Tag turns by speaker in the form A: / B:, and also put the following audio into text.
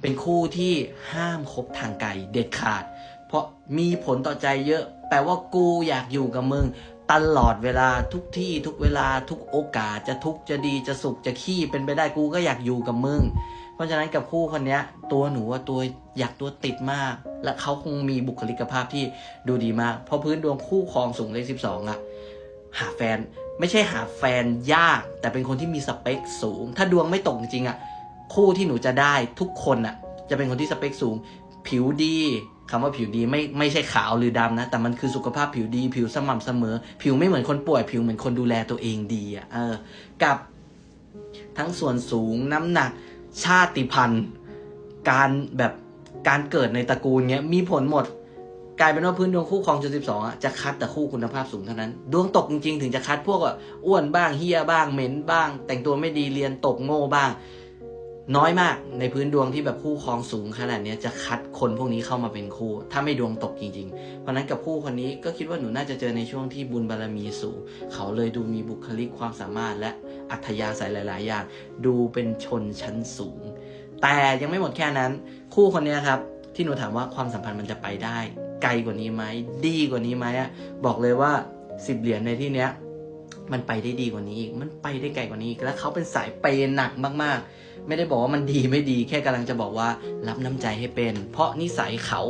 A: เป็นคู่ที่ห้ามคบทางไกลเด็ดขาด เพราะมีผลต่อใจเยอะ แปลว่ากูอยากอยู่กับมึง ตลอดเวลาทุกที่ทุกเวลาทุกโอกาสจะทุกจะดีจะสุขจะขี้เป็นไปได้กูก็อยากอยู่กับมึง เพราะฉะนั้นกับคู่คนนี้ตัวหนูว่าตัวอยากตัวติดมาก และเขาคงมีบุคลิกภาพที่ดูดีมาก เพราะพื้นดวงคู่ครองสูงเลขสิบสองอะหาแฟนไม่ใช่หาแฟนยาก แต่เป็นคนที่มีสเปคสูง ถ้าดวงไม่ตกจริงๆอะ คู่ที่หนูจะได้ทุกคนอะจะเป็นคนที่สเปคสูง ผิวดีคำว่าผิวดีไม่ไม่ใช่ขาวหรือดำนะ แต่มันคือสุขภาพผิวดี ผิวสม่ำเสมอ ผิวไม่เหมือนคนป่วย ผิวเหมือนคนดูแลตัวเองดีอะเออ กับทั้งส่วนสูงน้ำหนักชาติพันธุ์ การแบบการเกิดในตระกูลเงี้ยมีผลหมด กลายเป็นว่าพื้นดวงคู่ครองจุดสิบสองอะจะคัดแต่คู่คุณภาพสูงเท่านั้น ดวงตกจริงๆ ถึงจะคัดพวกอะอ้วนบ้างเฮียบ้างเหม็นบ้าง แต่งตัวไม่ดีเรียนตกโง่บ้าง น้อยมากในพื้นดวงที่แบบคู่ครองสูงขนาดนี้จะคัดคนพวกนี้เข้ามาเป็นคู่ ถ้าไม่ดวงตกจริงๆ เพราะนั้นกับคู่คนนี้ก็คิดว่าหนูน่าจะเจอในช่วงที่บุญบารมีสูง เขาเลยดูมีบุคลิกความสามารถและอัธยาศัยหลาย ๆ อย่าง ดูเป็นชนชั้นสูง แต่ยังไม่หมดแค่นั้น คู่คนนี้ครับ ที่หนูถามว่าความสัมพันธ์มันจะไปได้ ไกลกว่านี้ไหมดีกว่านี้ไหมอะบอกเลยว่าสิบเหรียญในที่เนี้ย มันไปได้ดีกว่านี้อีก มันไปได้ไกลกว่านี้อีก แล้วเขาเป็นสายเปย์หนักมากๆ ไม่ได้บอกว่ามันดีไม่ดี แค่กำลังจะบอกว่ารับน้ำใจให้เป็น เพราะนิสัยเขา